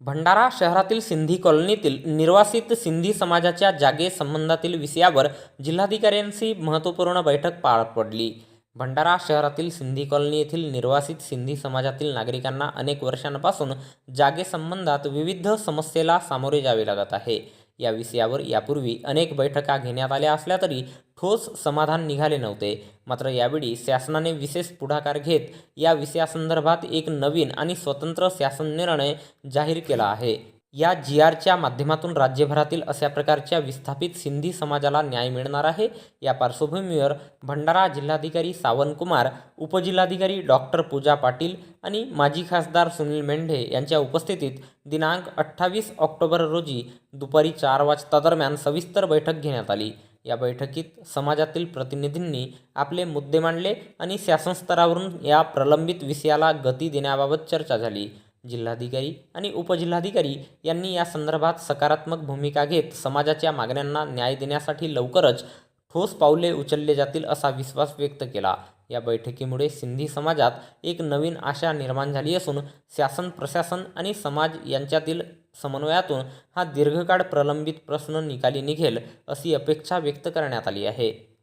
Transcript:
भंडारा शहरातील सिंधी कॉलनीतील निर्वासित सिंधी समाजाच्या जागेसंबंधातील विषयावर जिल्हाधिकाऱ्यांची महत्त्वपूर्ण बैठक पार पडली. भंडारा शहरातील सिंधी कॉलनी येथील निर्वासित सिंधी समाजातील नागरिकांना अनेक वर्षांपासून जागेसंबंधात विविध समस्येला सामोरे जावे लागत आहे. या विषयावर यापूर्वी अनेक बैठका घेण्यात आल्या असल्या तरी ठोस समाधान निघाले नव्हते. मात्र यावेळी शासनाने विशेष पुढाकार घेत या विषयासंदर्भात एक नवीन आणि स्वतंत्र शासन निर्णय जाहीर केला आहे. या जी आरच्या माध्यमातून राज्यभरातील अशा प्रकारच्या विस्थापित सिंधी समाजाला न्याय मिळणार आहे? या पार्श्वभूमीवर भंडारा जिल्हाधिकारी सावंतकुमार उपजिल्हाधिकारी डॉक्टर पूजा पाटील आणि माजी खासदार सुनील मेंढे यांच्या उपस्थितीत दिनांक अठ्ठावीस ऑक्टोबर रोजी दुपारी चार वाजता दरम्यान सविस्तर बैठक घेण्यात आली. या बैठकीत समाजातील प्रतिनिधींनी आपले मुद्दे मांडले आणि शासन स्तरावरून या प्रलंबित विषयाला गती देण्याबाबत चर्चा झाली. जिल्हाधिकारी आणि उपजिल्हाधिकारी यांनी या संदर्भात सकारात्मक भूमिका घेत समाजाच्या मागण्यांना न्याय देण्यासाठी लवकरच ठोस पावले उचलले जातील असा विश्वास व्यक्त केला. या बैठकीमुळे सिंधी समाजात एक नवीन आशा निर्माण झाली असून शासन प्रशासन आणि समाज यांच्यातील समन्वयातून हा दीर्घकाळ प्रलंबित प्रश्न निकाली निघेल अशी अपेक्षा व्यक्त करण्यात आली आहे.